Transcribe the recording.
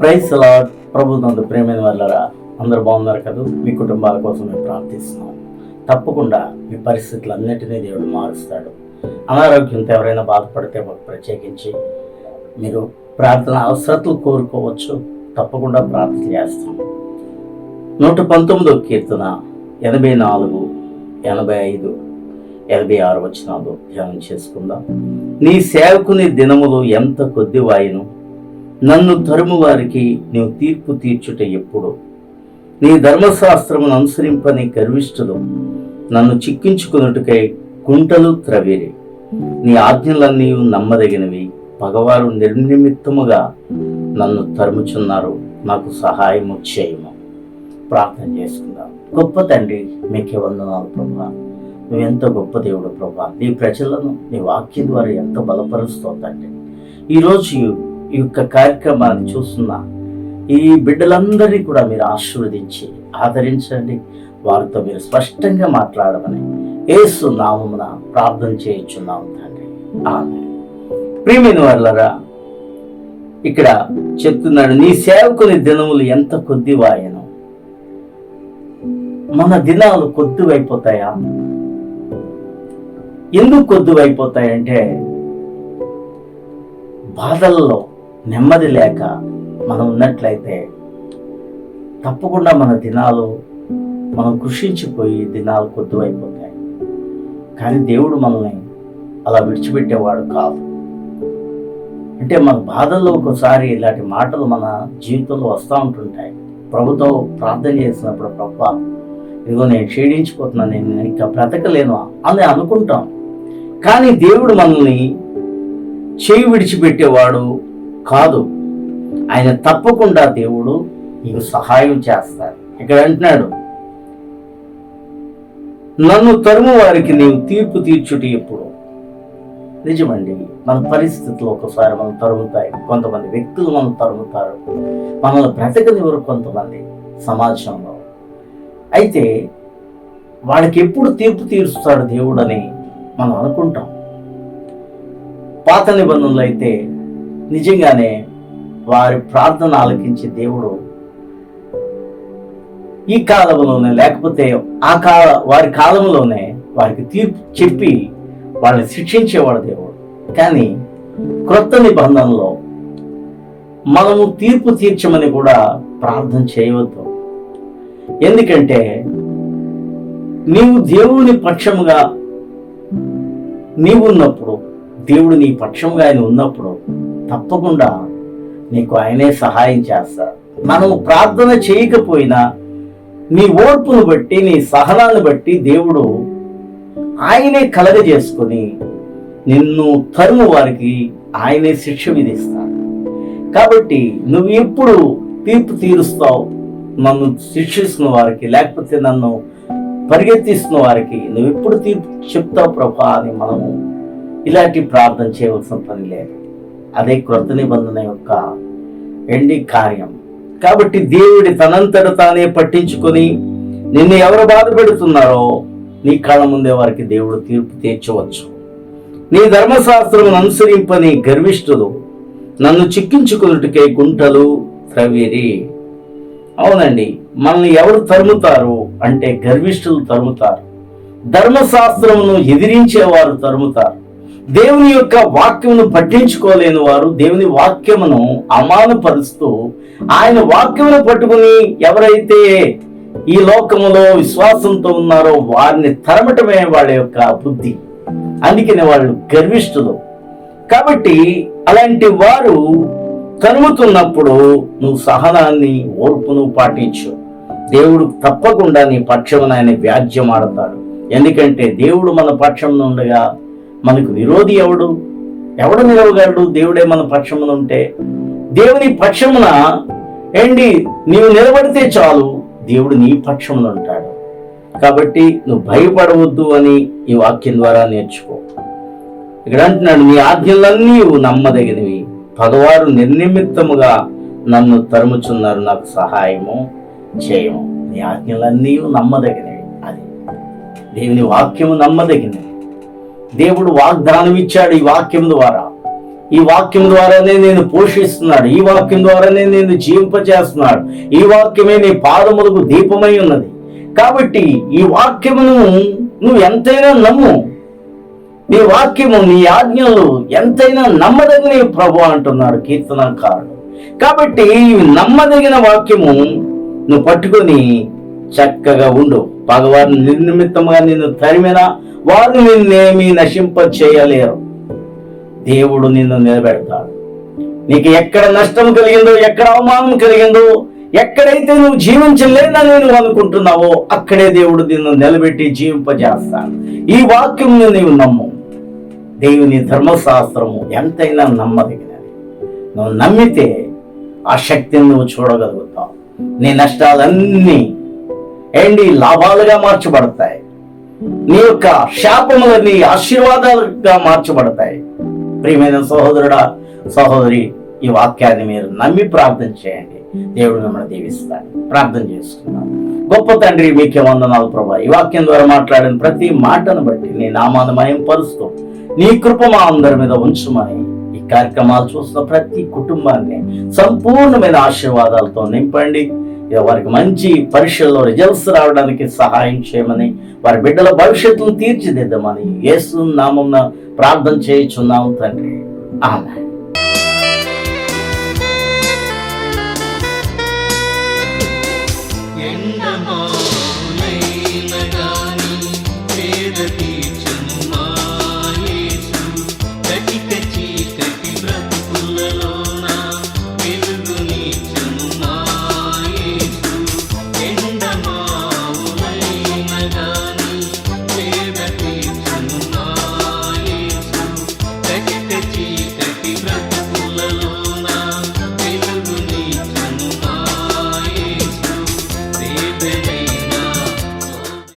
Price lord ప్రభు నందు ప్రేమైన వాళ్ళరా అందరు బాగున్నారు కదా? మీ కుటుంబాల కోసం మేము ప్రార్థిస్తున్నాం. తప్పకుండా మీ పరిస్థితులన్నింటినీ దేవుడు మారుస్తాడు. అనారోగ్యంతో ఎవరైనా బాధపడితే మాకు ప్రత్యేకించి మీరు ప్రార్థన అవసరతలు కోరుకోవచ్చు. తప్పకుండా ప్రార్థన చేస్తాం. నూట పంతొమ్మిదో కీర్తన ఎనభై నాలుగు ఎనభై ఐదు ఎనభై ఆరు వచ్చినాలు ధ్యానం చేసుకుందాం. నీ సేవకుని దినములు ఎంత కొద్దివాయిను? నన్ను తరుము వారికి నీవు తీర్పు తీర్చుట ఎప్పుడు? నీ ధర్మశాస్త్రమును అనుసరింపని గర్విష్ఠులు నన్ను చిక్కించుకున్నట్టుకై కుంటలు త్రవిరి నీ ఆజ్ఞలన్నీ నమ్మదగినవి. పగవారు నిర్నిమిత్తముగా నన్ను తరుముచున్నారు. నాకు సహాయము చేయము. ప్రార్థన చేసుకుందాం. గొప్ప తండ్రి మీకే వందనాలు ప్రభా నువ్వెంత గొప్ప దేవుడు ప్రభా నీ ప్రజలను నీ వాక్యం ద్వారా ఎంత బలపరుస్తోందండి ఈరోజు ఈ యొక్క కార్యక్రమాన్ని చూస్తున్న ఈ బిడ్డలందరినీ కూడా మీరు ఆశీర్వదించి ఆదరించండి. వారితో మీరు స్పష్టంగా మాట్లాడమని ఏసు నామమున ప్రార్థన చేయించున్నాం తండ్రి. ఆమె ప్రియమైన వాళ్ళరా ఇక్కడ చెప్తున్నాడు నీ సేవకుని దినములు ఎంత కొద్దివాయను? మన దినాలు కొద్దివైపోతాయా? ఎందుకు కొద్దివైపోతాయంటే బాధల్లో నెమ్మది లేక మనం ఉన్నట్లయితే తప్పకుండా మన దినాలు మనం కృషించిపోయి దినాలు కొద్దివైపోతాయి. కానీ దేవుడు మనల్ని అలా విడిచిపెట్టేవాడు కాదు. అంటే మన బాధల్లో ఒకసారి ఇలాంటి మాటలు మన జీవితంలో వస్తూ ఉంటుంటాయి. ప్రభుతో ప్రార్థన చేసినప్పుడు ప్రభా ఇదిగో నేను క్షీణించిపోతున్నాను నేను ఇంకా బ్రతకలేను అని అనుకుంటాం. కానీ దేవుడు మనల్ని చేయి విడిచిపెట్టేవాడు కాదు. ఆయన తప్పకుండా దేవుడు నీకు సహాయం చేస్తాడు ఇక్కడ అంటున్నాడు నన్ను తరుము వారికి నీవు తీర్పు తీర్చుటి ఎప్పుడు? నిజమండి మన పరిస్థితులు ఒకసారి మనం తరుగుతాయి కొంతమంది వ్యక్తులు మనం తరుగుతారు మనల్ని బ్రతకనివ్వరు కొంతమంది సమాజంలో. అయితే వాళ్ళకి ఎప్పుడు తీర్పు తీరుస్తాడు దేవుడని మనం అనుకుంటాం. పాత నిబంధనలు అయితే నిజంగానే వారి ప్రార్థన ఆలకించే దేవుడు ఈ కాలంలోనే లేకపోతే ఆ కాల వారి కాలంలోనే వారికి తీర్పు చెప్పి వాళ్ళని శిక్షించేవాడు దేవుడు. కానీ క్రొత్త నిబంధనలో మనము తీర్పు తీర్చమని కూడా ప్రార్థన చేయవద్దు. ఎందుకంటే నీవు దేవుని పక్షముగా నీవు ఉన్నప్పుడు దేవుడు నీ పక్షంగా ఆయన ఉన్నప్పుడు తప్పకుండా నీకు ఆయనే సహాయం చేస్తాడు మనం ప్రార్థన చేయకపోయినా నీ ఓర్పును బట్టి నీ సహనాన్ని బట్టి దేవుడు ఆయనే కలగజేసుకొని నిన్ను తరుము వారికి ఆయనే శిక్ష విధిస్తాడు. కాబట్టి నువ్వు ఎప్పుడు తీర్పు తీరుస్తావు? నన్ను శిక్షిస్తున్న వారికి లేకపోతే నన్ను పరిగెత్తిస్తున్న వారికి నువ్వు ఎప్పుడు తీర్పు చెప్తావు ప్రభా అని మనము ఇలాంటి ప్రార్థన చేయవలసిన పని లేదు. అదే క్రొత్త నిబంధన యొక్క ఎండి కార్యం. కాబట్టి దేవుడి తనంతట తానే పట్టించుకొని నిన్ను ఎవరు బాధ పెడుతున్నారో నీ కళ్ళ ముందే వారికి దేవుడు తీర్పు తీర్చవచ్చు. నీ ధర్మశాస్త్రమును అనుసరింపని గర్విష్ఠులు నన్ను చిక్కించుకున్నట్టుకే గుంటలు త్రవిరి అవునండి మనల్ని ఎవరు తరుముతారు అంటే గర్విష్ఠులు తరుముతారు. ధర్మశాస్త్రమును ఎదిరించేవారు తరుముతారు. దేవుని యొక్క వాక్యమును పట్టించుకోలేని వారు దేవుని వాక్యమును అమానపరుస్తూ ఆయన వాక్యమును పట్టుకుని ఎవరైతే ఈ లోకములో విశ్వాసంతో ఉన్నారో వారిని తరమటమే వాళ్ళ యొక్క బుద్ధి. అందుకనే వాళ్ళు గర్విష్ఠులు. కాబట్టి అలాంటి వారు తరుముతున్నప్పుడు నువ్వు సహనాన్ని ఓర్పును పాటించు. దేవుడు తప్పకుండా నీ పక్షమున ఆయన వ్యాజ్యం ఆడతాడు ఎందుకంటే దేవుడు మన పక్షం ఉండగా మనకు విరోధి ఎవడు? ఎవడు నిలవగలడు? దేవుడే మన పక్షమున ఉంటే. దేవుని పక్షమున ఏంటి? నీవు నిలబడితే చాలు. దేవుడు నీ పక్షమున ఉంటాడు. కాబట్టి నువ్వు భయపడవద్దు అని ఈ వాక్యం ద్వారా నేర్చుకో. ఇక్కడ అంటున్నాడు నీ ఆజ్ఞలన్నీ నమ్మదగినవి. పగవారు నిర్నిమిత్తముగా నన్ను తరుముచున్నారు. నాకు సహాయము చేయము. నీ ఆజ్ఞలన్నీ నమ్మదగినవి. అది. దేవుని వాక్యము నమ్మదగినవి దేవుడు వాగ్దానం ఇచ్చాడు ఈ వాక్యం ద్వారా. ఈ వాక్యం ద్వారానే నేను పోషిస్తున్నాడు. ఈ వాక్యం ద్వారానే నేను జీవింపచేస్తున్నాడు. ఈ వాక్యమే నీ పాదములకు దీపమై ఉన్నది. కాబట్టి ఈ వాక్యమును నువ్వు ఎంతైనా నమ్ము. నీ వాక్యము నీ ఆజ్ఞలు ఎంతైనా నమ్మదగిన ప్రభు అంటున్నాడు కీర్తనకారుడు. కాబట్టి నమ్మదగిన వాక్యము నువ్వు పట్టుకొని చక్కగా ఉండు. భగవాన్ నిర్నిమిత్తముగా నిన్ను తరిమినా వారు నిన్నేమి నశింప చేయలేరు దేవుడు నిన్ను నిలబెడతాడు. నీకు ఎక్కడ నష్టం కలిగిందో ఎక్కడ అవమానం కలిగిందో ఎక్కడైతే నువ్వు జీవించలేదని నువ్వు అనుకుంటున్నావో అక్కడే దేవుడు నిన్ను నిలబెట్టి జీవింపజేస్తాడు. ఈ వాక్యం నీవు నమ్ము. దేవుని ధర్మశాస్త్రము ఎంతైనా నమ్మదగినది. నువ్వు నమ్మితే ఆ శక్తిని నువ్వు చూడగలుగుతావు. నీ నష్టాలన్నీ ఏంటి లాభాలుగా మార్చబడతాయి. నీ యొక్క శాపములన్నీ ఆశీర్వాదాలుగా మార్చబడతాయి. ప్రియమైన సహోదరుడా సహోదరి ఈ వాక్యాన్ని మీరు నమ్మి ప్రార్థన చేయండి. దేవుడు మిమ్మల్ని దీవిస్తాడు. ప్రార్థన చేసుకున్నాం గొప్ప తండ్రి మీకే వందనాలు ప్రభా. ఈ వాక్యం ద్వారా మాట్లాడిన ప్రతి మాటను బట్టి నీ నామాన్ని మయం పరుస్తూ నీ కృప మా అందరి మీద ఉంచుమని ఈ కార్యక్రమాలు చూస్తున్న ప్రతి కుటుంబాన్ని సంపూర్ణమైన ఆశీర్వాదాలతో నింపండి. వారికి మంచి పరీక్షల్లో రిజల్ట్స్ రావడానికి సహాయం చేయమని వారి బిడ్డల భవిష్యత్తును తీర్చిదిద్దామని యేసు నామం ప్రార్థన చేయుచున్నాం తండ్రి. ఆమె